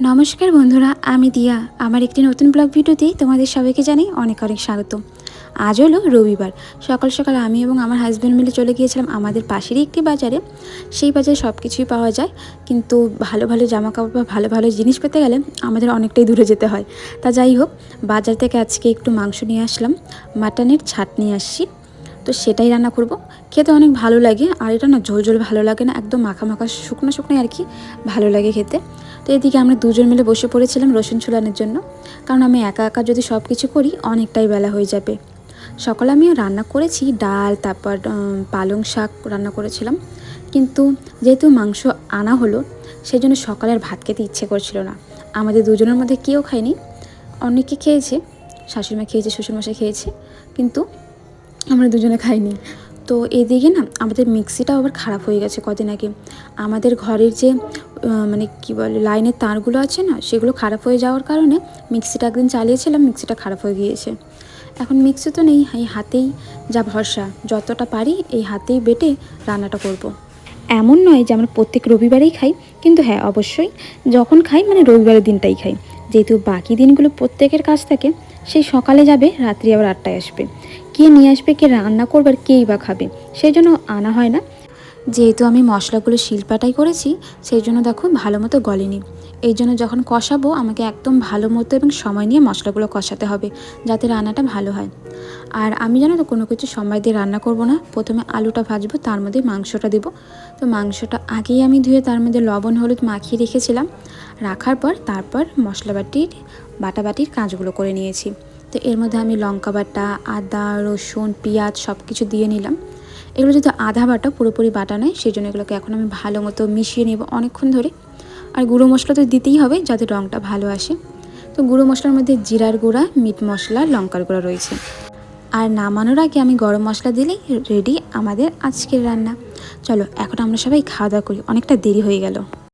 নমস্কার বন্ধুরা, আমি দিয়া। আমার একটি নতুন ব্লগ ভিডিওতেই তোমাদের সবাইকে জানাই অনেক অনেক স্বাগত। আজ হলো রবিবার। সকাল সকাল আমি এবং আমার হাজব্যান্ড মিলে চলে গিয়েছিলাম আমাদের পাশেরই একটি বাজারে। সেই বাজারে সব কিছুই পাওয়া যায়। কিন্তু ভালো ভালো জামা কাপড় বা ভালো ভালো জিনিস পেতে গেলে আমাদের অনেকটাই দূরে যেতে হয়। তা যাই হোক, বাজার থেকে আজকে একটু মাংস নিয়ে আসলাম। মাটনের ছাট নিয়ে আসছি। তো সেটাই রান্না করব। খেতে অনেক ভালো লাগে। আর এটা না ঝোল ঝোল ভালো লাগে না। একদম মাখা মাখা শুকনো শুকনো আর কি ভালো লাগে খেতে। তো এদিকে আমরা দুজন মিলে বসে পড়েছিলাম রসুন ছুলানোর জন্য। কারণ আমি একা একা যদি সব কিছু করি, অনেকটাই বেলা হয়ে যাবে। সকালে আমিও রান্না করেছি, ডাল, তারপর পালং শাক রান্না করেছিলাম। কিন্তু যেহেতু মাংস আনা হলো সেই জন্য সকালের ভাত খেতে ইচ্ছে করছিল না। আমাদের দুজনের মধ্যে কেউ খায়নি। অনেকে খেয়েছে, শাশুড়িমা খেয়েছে, শ্বশুরমশাই খেয়েছে, কিন্তু আমরা দুজনে খাইনি। তো এদিকে না আমাদের মিক্সিটাও আবার খারাপ হয়ে গেছে কদিন আগে। আমাদের ঘরের যে মানে কি বলে, লাইনের তারগুলো আছে না, সেগুলো খারাপ হয়ে যাওয়ার কারণে মিক্সিটা একদিন চালিয়েছিলাম, মিক্সিটা খারাপ হয়ে গিয়েছে। এখন মিক্সি তো নেই, এই হাতেই যা ভরসা, যতটা পারি এই হাতেই বেটে রান্নাটা করব। এমন নয় যে আমরা প্রত্যেক রবিবারেই খাই, কিন্তু হ্যাঁ অবশ্যই যখন খাই মানে রবিবারের দিনটাই খাই। যেহেতু বাকি দিনগুলো প্রত্যেকের কাছ থেকে সেই সকালে যাবে, রাত্রি আবার আটটায় আসবে। কে নিয়ে আসবে, কে রান্না করবে আর কেই বা খাবে, সেই জন্য আনা হয় না। যেহেতু আমি মশলাগুলো শিলপাটাই করেছি, সেই জন্য দেখো ভালো মতো গলেনি। এই জন্য যখন কষাবো, আমাকে একদম ভালো মতো এবং সময় নিয়ে মশলাগুলো কষাতে হবে, যাতে রান্নাটা ভালো হয়। আর আমি জানো তো, কোনো কিছু সময় দিয়ে রান্না করব না। প্রথমে আলুটা ভাজবো, তার মধ্যে মাংসটা দেবো। তো মাংসটা আগেই আমি ধুয়ে তার মধ্যে লবণ, হলুদ মাখিয়ে রেখেছিলাম। রাখার পর তারপর মশলা বাটির বাটা বাটির কাজগুলো করে নিয়েছি। তো এর মধ্যে আমি লঙ্কা বাটা আদা, রসুন, পেঁয়াজ সব কিছু দিয়ে নিলাম। এগুলো যদি আধা বাটা, পুরোপুরি বাটা নয় সেই জন্য এগুলোকে এখন আমি ভালো মতো মিশিয়ে নেব অনেকক্ষণ ধরে। আর গুঁড়ো মশলা তো দিতেই হবে যাতে রঙটা ভালো আসে। তো গুঁড়ো মশলার মধ্যে জিরার গুঁড়া, মিট মশলা, লঙ্কার গুঁড়া রয়েছে। আর নামানোর আগে আমি গরম মশলা দিলেই রেডি আমাদের আজকের রান্না। চলো, এখন আমরা সবাই খাওয়া দাওয়া করি। অনেকটা দেরি হয়ে গেল।